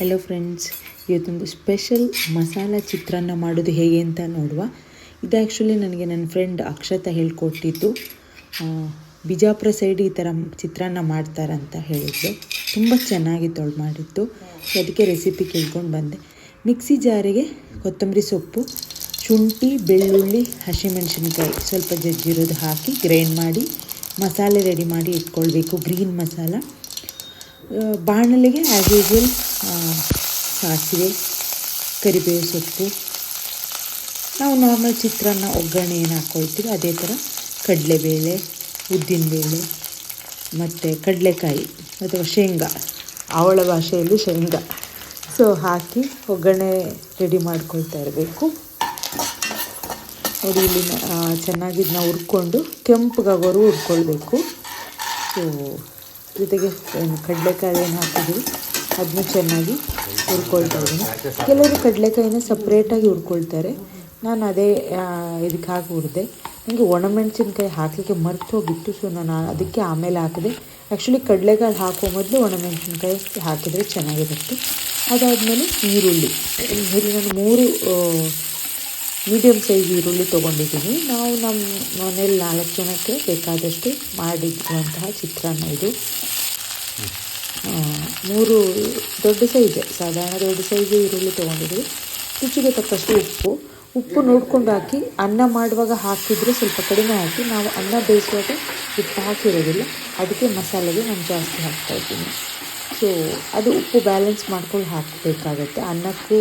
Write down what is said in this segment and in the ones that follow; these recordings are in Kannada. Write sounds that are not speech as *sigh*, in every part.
ಹೆಲೋ ಫ್ರೆಂಡ್ಸ್ ಇವತ್ತೊಂದು ಸ್ಪೆಷಲ್ ಮಸಾಲ ಚಿತ್ರಾನ್ನ ಮಾಡೋದು ಹೇಗೆ ಅಂತ ನೋಡುವ. ಇದು ಆ್ಯಕ್ಚುಲಿ ನನಗೆ ನನ್ನ ಫ್ರೆಂಡ್ ಅಕ್ಷತ ಹೇಳ್ಕೊಟ್ಟಿದ್ದು. ಬಿಜಾಪುರ ಸೈಡ್ ಈ ಥರ ಚಿತ್ರಾನ್ನ ಮಾಡ್ತಾರಂತ ಹೇಳಿದ್ರು ತುಂಬ ಚೆನ್ನಾಗಿತ್ತು ತೊಳೆ ಮಾಡಿತ್ತು. ಅದಕ್ಕೆ ರೆಸಿಪಿ ಕೇಳ್ಕೊಂಡು ಬಂದೆ. ಮಿಕ್ಸಿ ಜಾರಿಗೆ ಕೊತ್ತಂಬರಿ ಸೊಪ್ಪು, ಶುಂಠಿ, ಬೆಳ್ಳುಳ್ಳಿ, ಹಸಿಮೆಣಸಿನ್ಕಾಯಿ ಸ್ವಲ್ಪ ಜಜ್ಜಿರೋದು ಹಾಕಿ ಗ್ರೈಂಡ್ ಮಾಡಿ, ಮಸಾಲೆ ರೆಡಿ ಮಾಡಿ ಇಟ್ಕೊಳ್ಬೇಕು ಗ್ರೀನ್ ಮಸಾಲ. ಬಾಣಲೆಗೆ ಆ್ಯಸ್ ಯೂಸ್ವಲ್ ಸಾಸಿವೆ ಕರಿಬೇವು ಸೊಪ್ಪು. ನಾವು ನಾರ್ಮಲ್ ಚಿತ್ರಾನ್ನ, ಒಗ್ಗರಣೆ ಏನು ಹಾಕ್ಕೊಳ್ತೀವಿ ಅದೇ ಥರ ಕಡಲೆಬೇಳೆ, ಉದ್ದಿನಬೇಳೆ, ಮತ್ತು ಕಡಲೆಕಾಯಿ ಅಥವಾ ಶೇಂಗಾ. ಅವಳ ಭಾಷೆಯಲ್ಲಿ ಶೇಂಗಾ. ಸೊ ಹಾಕಿ ಒಗ್ಗರಣೆ ರೆಡಿ ಮಾಡ್ಕೊಳ್ತಾ ಇರಬೇಕು. ನೋಡಿ, ಇಲ್ಲಿ ಚೆನ್ನಾಗಿ ಇದನ್ನ ಹುರ್ಕೊಂಡು ಕೆಂಪಗಾಗೋರು ಹುರ್ಕೊಳ್ಬೇಕು. ಸೊ ಜೊತೆಗೆ ಕಡಲೆಕಾಯಿ ಏನು ಹಾಕಿದ್ದೀವಿ? ಅದನ್ನ ಚೆನ್ನಾಗಿ ಹುರ್ಕೊಳ್ತಾ ಇದ್ದೀನಿ. ಕೆಲವರು ಕಡಲೆಕಾಯಿನ ಸಪ್ರೇಟಾಗಿ ಹುರ್ಕೊಳ್ತಾರೆ. ನಾನು ಅದೇ ಇದಕ್ಕೆ ಹಾಕಿ ಹುರಿದೆ. ನನಗೆ ಒಣಮೆಣಸಿನ್ಕಾಯಿ ಹಾಕಲಿಕ್ಕೆ ಮರ್ತು ಹೋಗಿತ್ತು ಸೊ ನಾನು ಅದಕ್ಕೆ ಆಮೇಲೆ ಹಾಕಿದೆ. ಆ್ಯಕ್ಚುಲಿ ಕಡಲೆಕಾಯಿ ಹಾಕೋ ಮೊದಲು ಒಣಮೆಣಸಿನ್ಕಾಯಿ ಹಾಕಿದರೆ ಚೆನ್ನಾಗಿರುತ್ತೆ. ಅದಾದಮೇಲೆ ಈರುಳ್ಳಿ. ಇಲ್ಲಿ ನಾನು ಮೂರು ಮೀಡಿಯಮ್ ಸೈಜ್ ಈರುಳ್ಳಿ ತೊಗೊಂಡಿದ್ದೀನಿ. ನಾವು ನಮ್ಮ ಮನೇಲಿ ನಾಲ್ಕು ಜನಕ್ಕೆ ಬೇಕಾದಷ್ಟು ಮಾಡಿರುವಂತಹ ಚಿತ್ರಾನ್ನ ಇದು. ಮೂರು ದೊಡ್ಡ ಸೈಜ್ ಸಾಧಾರಣ ದೊಡ್ಡ ಸೈಜ್ ಈರುಳ್ಳಿ ತೊಗೊಂಡಿದ್ವಿ ರುಚಿಗೆ ತಕ್ಕಷ್ಟು ಉಪ್ಪು. ಉಪ್ಪು ನೋಡ್ಕೊಂಡು ಹಾಕಿ, ಅನ್ನ ಮಾಡುವಾಗ ಹಾಕಿದರೆ ಸ್ವಲ್ಪ ಕಡಿಮೆ ಹಾಕಿ, ನಾವು ಅನ್ನ ಬೇಯಿಸುವಾಗ ಉಪ್ಪು ಹಾಕಿರೋದಿಲ್ಲ. ಅದಕ್ಕೆ ಮಸಾಲೆಗೆ ನಾನು ಜಾಸ್ತಿ ಹಾಕ್ತಾ ಇದ್ದೀನಿ. ಸೊ ಅದು ಉಪ್ಪು ಬ್ಯಾಲೆನ್ಸ್ ಮಾಡ್ಕೊಂಡು ಹಾಕಬೇಕಾಗತ್ತೆ. ಅನ್ನಕ್ಕೂ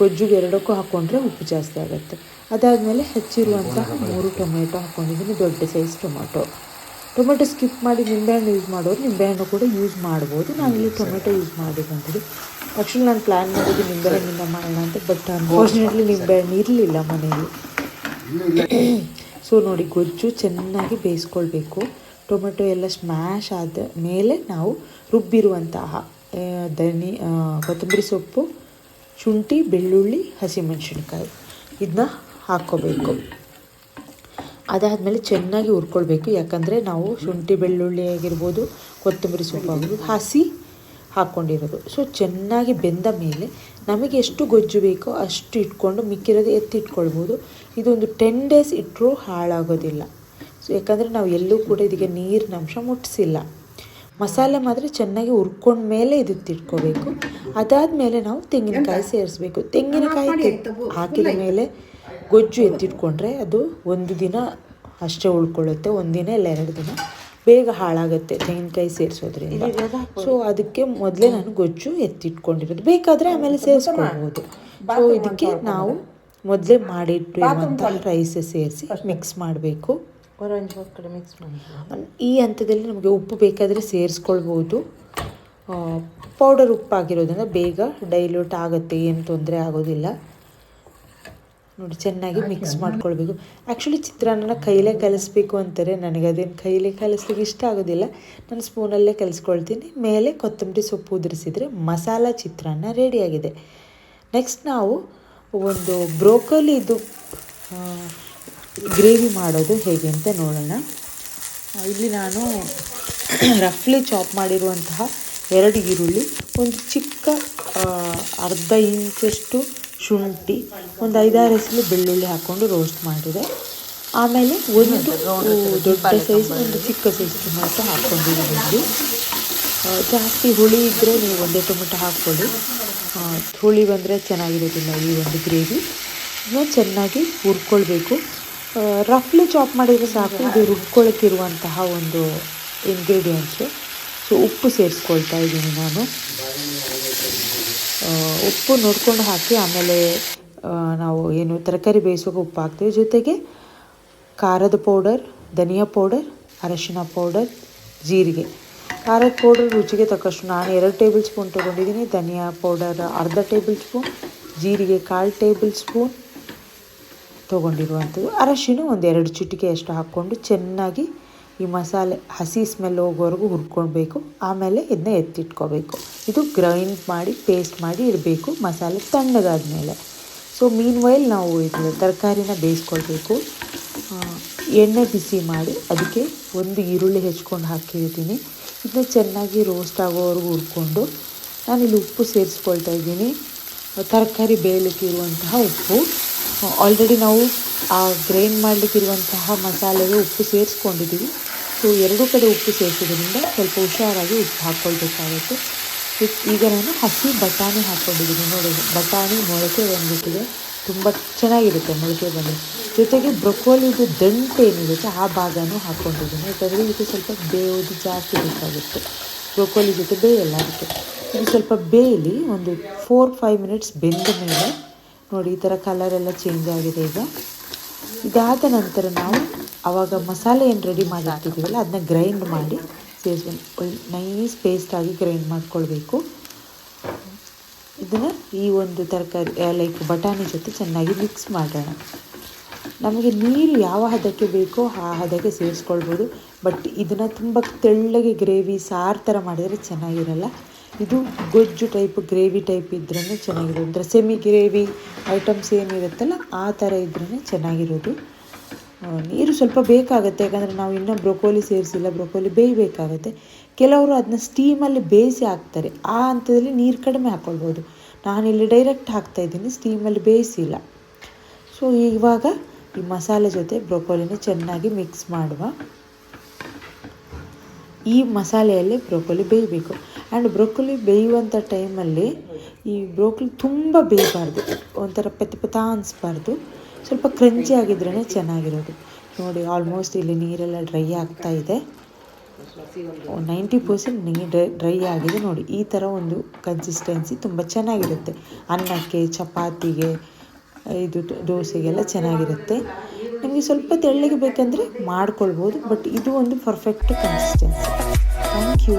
ಗೊಜ್ಜುಗೆ ಎರಡಕ್ಕೂ ಹಾಕ್ಕೊಂಡ್ರೆ ಉಪ್ಪು ಜಾಸ್ತಿ ಆಗುತ್ತೆ. ಅದಾದಮೇಲೆ ಹೆಚ್ಚಿರುವಂತಹ ಮೂರು ಟೊಮೆಟೊ ಹಾಕ್ಕೊಂಡಿದ್ದೀನಿ ದೊಡ್ಡ ಸೈಜ್ ಟೊಮೆಟೊ. ಟೊಮೆಟೊ ಸ್ಕಿಪ್ ಮಾಡಿ ನಿಂಬೆಹಣ್ಣು ಯೂಸ್ ಮಾಡೋರು ನಿಂಬೆಹಣ್ಣು ಕೂಡ ಯೂಸ್ ಮಾಡ್ಬೋದು. ನಾನು ಇಲ್ಲಿ ಟೊಮೆಟೊ ಯೂಸ್ ಮಾಡಬೇಕಂತಿದ್ದೆ ಆ್ಯಕ್ಚುಲಿ ನಾನು ಪ್ಲ್ಯಾನ್ ಮಾಡಿದ್ದು ನಿಂಬೆಹಣ್ಣಿಂದ ಮಾಡೋಣ ಅಂತ, ಬಟ್ ಅನ್ಫಾರ್ಚುನೇಟ್ಲಿ ನಿಂಬೆಹಣ್ಣು ಇರಲಿಲ್ಲ ಮನೆಯಲ್ಲಿ. ಸೊ ನೋಡಿ, ಗೊಜ್ಜು ಚೆನ್ನಾಗಿ ಬೇಯಿಸ್ಕೊಳ್ಬೇಕು. ಟೊಮೆಟೊ ಎಲ್ಲ ಸ್ಮ್ಯಾಶ್ ಆದ ಮೇಲೆ ನಾವು ರುಬ್ಬಿರುವಂತಹ ಧನಿ ಕೊತ್ತಂಬರಿ ಸೊಪ್ಪು, ಶುಂಠಿ, ಬೆಳ್ಳುಳ್ಳಿ, ಹಸಿಮೆಣಸಿನ್ಕಾಯಿ. ಇದನ್ನ ಹಾಕ್ಕೋಬೇಕು. ಅದಾದಮೇಲೆ ಚೆನ್ನಾಗಿ ಹುರ್ಕೊಳ್ಬೇಕು. ಯಾಕಂದರೆ ನಾವು ಶುಂಠಿ ಬೆಳ್ಳುಳ್ಳಿ ಆಗಿರ್ಬೋದು ಕೊತ್ತಂಬರಿ ಸೊಪ್ಪು ಆಗಿರ್ಬೋದು ಹಸಿ ಹಾಕ್ಕೊಂಡಿರೋದು ಸೊ ಚೆನ್ನಾಗಿ ಬೆಂದ ಮೇಲೆ ನಮಗೆ ಎಷ್ಟು ಗೊಜ್ಜು ಬೇಕೋ ಅಷ್ಟು ಇಟ್ಕೊಂಡು ಮಿಕ್ಕಿರೋದು ಎತ್ತಿಟ್ಕೊಳ್ಬೋದು. ಇದೊಂದು ಟೆನ್ ಡೇಸ್ ಇಟ್ಟರೂ ಹಾಳಾಗೋದಿಲ್ಲ. ಸೊ ಯಾಕಂದರೆ ನಾವು ಎಲ್ಲೂ ಕೂಡ ಇದಕ್ಕೆ ನೀರಿನ ಅಂಶ ಮುಟ್ಟಿಸಿಲ್ಲ ಮಸಾಲೆ ಮಾತ್ರ ಚೆನ್ನಾಗಿ ಹುರ್ಕೊಂಡ ಮೇಲೆ ಇದಕ್ಕೆ ಅದಾದ ಮೇಲೆ ನಾವು ತೆಂಗಿನಕಾಯಿ ಸೇರಿಸ್ಬೇಕು. ತೆಂಗಿನಕಾಯಿ ತೆಗ್- ಹಾಕಿದ ಮೇಲೆ ಗೊಜ್ಜು ಎತ್ತಿಟ್ಕೊಂಡ್ರೆ ಅದು ಒಂದು ದಿನ ಅಷ್ಟೇ ಉಳ್ಕೊಳ್ಳುತ್ತೆ ಒಂದಿನ ಇಲ್ಲ ಎರಡು ದಿನ. ಬೇಗ ಹಾಳಾಗುತ್ತೆ ತೆಂಗಿನಕಾಯಿ ಸೇರಿಸೋದ್ರಿಂದ. ಸೊ ಅದಕ್ಕೆ ಮೊದಲೇ ನಾನು ಗೊಜ್ಜು ಎತ್ತಿಟ್ಕೊಂಡಿರೋದು. ಬೇಕಾದರೆ ಆಮೇಲೆ ಸೇರಿಸ್ಕೊಳ್ಬೋದು. ಸೊ ಇದಕ್ಕೆ ನಾವು ಮೊದಲೇ ಮಾಡಿಟ್ಟು ರೈಸ್ ಸೇರಿಸಿ ಮಿಕ್ಸ್ ಮಾಡಬೇಕು. ಈ ಹಂತದಲ್ಲಿ ನಮಗೆ ಉಪ್ಪು ಬೇಕಾದರೆ ಸೇರಿಸ್ಕೊಳ್ಬೋದು. ಪೌಡರ್ ಉಪ್ಪು ಆಗಿರೋದ್ರಿಂದ ಬೇಗ ಡೈಲ್ಯೂಟ್ ಆಗುತ್ತೆ ಏನು ತೊಂದರೆ ಆಗೋದಿಲ್ಲ. ನೋಡಿ ಚೆನ್ನಾಗಿ ಮಿಕ್ಸ್ ಮಾಡ್ಕೊಳ್ಬೇಕು. ಆ್ಯಕ್ಚುಲಿ ಚಿತ್ರಾನ್ನ ಕೈಲೇ ಕಲಿಸ್ಬೇಕು ಅಂತಾರೆ. ನನಗೆ ಅದೇನು ಕೈಲೇ ಕಲಿಸ್ಲಿಕ್ಕೆ ಇಷ್ಟ ಆಗೋದಿಲ್ಲ. ನಾನು ಸ್ಪೂನಲ್ಲೇ ಕಲಿಸ್ಕೊಳ್ತೀನಿ. ಮೇಲೆ ಕೊತ್ತಂಬರಿ ಸೊಪ್ಪು ಉದುರಿಸಿದರೆ ಮಸಾಲ ಚಿತ್ರಾನ್ನ ರೆಡಿಯಾಗಿದೆ. ನೆಕ್ಸ್ಟ್ ನಾವು ಒಂದು ಬ್ರೋಕೊಲಿದು ಗ್ರೇವಿ ಮಾಡೋದು ಹೇಗೆ ಅಂತ ನೋಡೋಣ. ಇಲ್ಲಿ ನಾನು *coughs* ರಫ್ಲಿ ಚಾಪ್ ಮಾಡಿರುವಂತಹ ಎರಡು ಈರುಳ್ಳಿ ಒಂದು ಚಿಕ್ಕ ಅರ್ಧ ಇಂಚಷ್ಟು ಶುಂಠಿ ಒಂದು ಐದಾರು ಹೆಸರು ಬೆಳ್ಳುಳ್ಳಿ ಹಾಕ್ಕೊಂಡು ರೋಸ್ಟ್ ಮಾಡಿದೆ. ಆಮೇಲೆ ಒಂದು ದೊಡ್ಡ ಸೈಜ್ ಒಂದು ಚಿಕ್ಕ ಸೈಜ್ ಟೊಮೆಟೊ ಹಾಕ್ಕೊಂಡಿದ್ದೀನಿ ಜಾಸ್ತಿ ಹುಳಿ ಇದ್ದರೆ ನೀವು ಒಂದೇ ಟೊಮೆಟೊ ಹಾಕ್ಕೊಳ್ಳಿ. ಹುಳಿ ಬಂದರೆ ಚೆನ್ನಾಗಿರೋದಿಲ್ಲ ಈ ಒಂದು ಗ್ರೇವಿ ಇನ್ನೂ ಚೆನ್ನಾಗಿ ಹುರ್ಕೊಳ್ಬೇಕು. ರಫ್ಲಿ ಚಾಪ್ ಮಾಡಿದರೆ ಸಾಕು. ಇದು ರುಬ್ಕೊಳ್ಳೋಕ್ಕಿರುವಂತಹ ಒಂದು ಇಂಗ್ರೀಡಿಯೆಂಟ್ಸು ಸೊ ಉಪ್ಪು ಸೇರಿಸ್ಕೊಳ್ತಾ ಇದ್ದೀನಿ ನಾನು. ಉಪ್ಪು ನೋಡ್ಕೊಂಡು ಹಾಕಿ, ಆಮೇಲೆ ನಾವು ಏನು ತರಕಾರಿ ಬೇಯಿಸುವಾಗ ಉಪ್ಪು ಹಾಕ್ತೀವಿ. ಜೊತೆಗೆ ಖಾರದ ಪೌಡರ್, ಧನಿಯಾ ಪೌಡರ್, ಅರಶಿನ ಪೌಡರ್, ಜೀರಿಗೆ. ಖಾರದ ಪೌಡರ್ ರುಚಿಗೆ ತಕ್ಕಷ್ಟು ನಾನು ಎರಡು ಟೇಬಲ್ ಸ್ಪೂನ್ ತೊಗೊಂಡಿದ್ದೀನಿ. ಧನಿಯಾ ಪೌಡರ್ ಅರ್ಧ ಟೇಬಲ್ ಸ್ಪೂನ್, ಜೀರಿಗೆ ಕಾಲು ಟೇಬಲ್ ಸ್ಪೂನ್ ತೊಗೊಂಡಿರುವಂಥದ್ದು. ಅರಶಿನ ಒಂದೆರಡು ಎರಡು ಚಿಟಿಕೆ ಅಷ್ಟು ಹಾಕ್ಕೊಂಡು ಚೆನ್ನಾಗಿ ಈ ಮಸಾಲೆ ಹಸಿ ಸ್ಮೆಲ್ ಹೋಗೋವರೆಗೂ ಹುರ್ಕೊಳ್ಬೇಕು. ಆಮೇಲೆ ಇದನ್ನ ಎತ್ತಿಟ್ಕೋಬೇಕು. ಇದು ಗ್ರೈಂಡ್ ಮಾಡಿ ಪೇಸ್ಟ್ ಮಾಡಿ ಇಡಬೇಕು ಮಸಾಲೆ ತಣ್ಣಗಾದ ಮೇಲೆ ಸೊ ಮೀನ್ ವೈಲ್ ನಾವು ಇದು ತರಕಾರಿನ ಬೇಯಿಸ್ಕೊಳ್ಬೇಕು. ಎಣ್ಣೆ ಬಿಸಿ ಮಾಡಿ ಅದಕ್ಕೆ ಒಂದು ಈರುಳ್ಳಿ ಹೆಚ್ಕೊಂಡು ಹಾಕಿರ್ತೀನಿ. ಇದನ್ನ ಚೆನ್ನಾಗಿ ರೋಸ್ಟ್ ಆಗೋವರೆಗೂ ಹುರ್ಕೊಂಡು ನಾನಿಲ್ಲಿ ಉಪ್ಪು ಸೇರಿಸ್ಕೊಳ್ತಾ ಇದ್ದೀನಿ. ತರಕಾರಿ ಬೇಯಲಿಕ್ಕಿರುವಂತಹ ಉಪ್ಪು. ಆಲ್ರೆಡಿ ನಾವು ಆ ಗ್ರೈಂಡ್ ಮಾಡಲಿಕ್ಕಿರುವಂತಹ ಮಸಾಲೆಗೆ ಉಪ್ಪು ಸೇರಿಸ್ಕೊಂಡಿದ್ದೀವಿ. ಸೊ ಎರಡೂ ಕಡೆ ಉಪ್ಪು ಸೇರಿಸೋದ್ರಿಂದ ಸ್ವಲ್ಪ ಹುಷಾರಾಗಿ ಉಪ್ಪು ಹಾಕ್ಕೊಳ್ಬೇಕಾಗುತ್ತೆ. ಈಗ ನಾನು ಹಸಿ ಬಟಾಣಿ ಹಾಕ್ಕೊಂಡಿದ್ದೀನಿ. ನೋಡಿ, ಬಟಾಣಿ ಮೊಳಕೆ ಬಂದ್ಬಿಟ್ಟಿದೆ. ತುಂಬ ಚೆನ್ನಾಗಿರುತ್ತೆ ಮೊಳಕೆ ಬಂದು. ಜೊತೆಗೆ ಬ್ರೊಕೋಲಿದು ದಂಟು ಏನಿರುತ್ತೆ ಆ ಭಾಗನೂ ಹಾಕ್ಕೊಂಡಿದ್ದೀನಿ. ಯಾಕಂದರೆ ಇದಕ್ಕೆ ಸ್ವಲ್ಪ ಬೇಯೋದು ಜಾಸ್ತಿ ಬೇಕಾಗುತ್ತೆ. ಬ್ರೊಕೋಲಿ ಜೊತೆ ಬೇಯಲ್ಲ ಅದಕ್ಕೆ. ಇದು ಸ್ವಲ್ಪ ಬೇಯಲಿ ಒಂದು ಫೋರ್ ಫೈವ್ ಮಿನಿಟ್ಸ್ ಬೆಂದ ಮೇಲೆ ನೋಡಿ, ಈ ಥರ ಕಲರೆಲ್ಲ ಚೇಂಜ್ ಆಗಿದೆ ಈಗ. ಇದಾದ ನಂತರ ನಾವು ಆವಾಗ ಮಸಾಲೆ ಏನು ರೆಡಿ ಮಾಡಿರ್ತಿದ್ದೀವಲ್ಲ ಅದನ್ನ ಗ್ರೈಂಡ್ ಮಾಡಿ ಸೇರಿಸ್ಕೊಂಡು ಒಳ್ಳೆ ನೈಸ್ ಪೇಸ್ಟಾಗಿ ಗ್ರೈಂಡ್ ಮಾಡ್ಕೊಳ್ಬೇಕು. ಇದನ್ನು ಈ ಒಂದು ತರಕಾರಿ ಲೈಕ್ ಬಟಾಣಿ ಜೊತೆ ಚೆನ್ನಾಗಿ ಮಿಕ್ಸ್ ಮಾಡೋಣ. ನಮಗೆ ನೀರು ಯಾವ ಹದಕ್ಕೆ ಬೇಕೋ ಆ ಹದಕ್ಕೆ ಸೇರಿಸ್ಕೊಳ್ಬೋದು. ಬಟ್ ಇದನ್ನು ತುಂಬ ತೆಳ್ಳಗೆ ಗ್ರೇವಿ ಸಾರು ಥರ ಮಾಡಿದರೆ ಚೆನ್ನಾಗಿರಲ್ಲ. ಇದು ಗೊಜ್ಜು ಟೈಪ್ ಗ್ರೇವಿ ಟೈಪ್ ಇದ್ರೇ ಚೆನ್ನಾಗಿರೋದು. ಅಂದರೆ ಸೆಮಿ ಗ್ರೇವಿ ಐಟಮ್ಸ್ ಏನಿರುತ್ತಲ್ಲ ಆ ಥರ ಇದ್ರೇ ಚೆನ್ನಾಗಿರೋದು. ನೀರು ಸ್ವಲ್ಪ ಬೇಕಾಗುತ್ತೆ. ಯಾಕಂದರೆ ನಾವು ಇನ್ನೂ ಬ್ರೊಕೋಲಿ ಸೇರಿಸಿಲ್ಲ. ಬ್ರೊಕೋಲಿ ಬೇಯಬೇಕಾಗುತ್ತೆ ಕೆಲವರು ಅದನ್ನ ಸ್ಟೀಮಲ್ಲಿ ಬೇಯಿಸಿ ಹಾಕ್ತಾರೆ. ಆ ಹಂತದಲ್ಲಿ ನೀರು ಕಡಿಮೆ ಹಾಕ್ಕೊಳ್ಬೋದು ನಾನಿಲ್ಲಿ ಡೈರೆಕ್ಟ್ ಹಾಕ್ತಾ ಇದ್ದೀನಿ. ಸ್ಟೀಮಲ್ಲಿ ಬೇಯಿಸಿಲ್ಲ. ಸೊ ಇವಾಗ ಈ ಮಸಾಲೆ ಜೊತೆ ಬ್ರೊಕೋಲಿನ ಚೆನ್ನಾಗಿ ಮಿಕ್ಸ್ ಮಾಡುವ. ಈ ಮಸಾಲೆಯಲ್ಲಿ ಬ್ರೊಕೊಲಿ ಬೇಯಬೇಕು. ಆ್ಯಂಡ್ ಬ್ರೊಕೊಲಿ ಬೇಯುವಂಥ ಟೈಮಲ್ಲಿ ಈ ಬ್ರೋಕೊಲಿ ತುಂಬ ಬೇಯಬಾರ್ದು. ಒಂಥರ ಪೆತ್ತ ಪೆತ್ತ ಅನಿಸ್ಬಾರ್ದು. ಸ್ವಲ್ಪ ಕ್ರಂಚಿ ಆಗಿದ್ರೇ ಚೆನ್ನಾಗಿರೋದು. ನೋಡಿ ಆಲ್ಮೋಸ್ಟ್ ಇಲ್ಲಿ ನೀರೆಲ್ಲ ಡ್ರೈ ಆಗ್ತಾ ಇದೆ. ನೈಂಟಿ ಪರ್ಸೆಂಟ್ ನೀರು ಡ್ರೈ ಆಗಿದೆ. ನೋಡಿ, ಈ ಥರ ಒಂದು ಕನ್ಸಿಸ್ಟೆನ್ಸಿ ತುಂಬ ಚೆನ್ನಾಗಿರುತ್ತೆ. ಅನ್ನಕ್ಕೆ, ಚಪಾತಿಗೆ, ಇದು ದೋಸೆಗೆಲ್ಲ ಚೆನ್ನಾಗಿರುತ್ತೆ. ನಿಮಗೆ ಸ್ವಲ್ಪ ತೆಳ್ಳಗೆ ಬೇಕಂದರೆ ಮಾಡ್ಕೊಳ್ಬೋದು ಬಟ್ ಇದು ಒಂದು ಪರ್ಫೆಕ್ಟ್ ಕನ್ಸಿಸ್ಟೆನ್ಸಿ ಥ್ಯಾಂಕ್ ಯು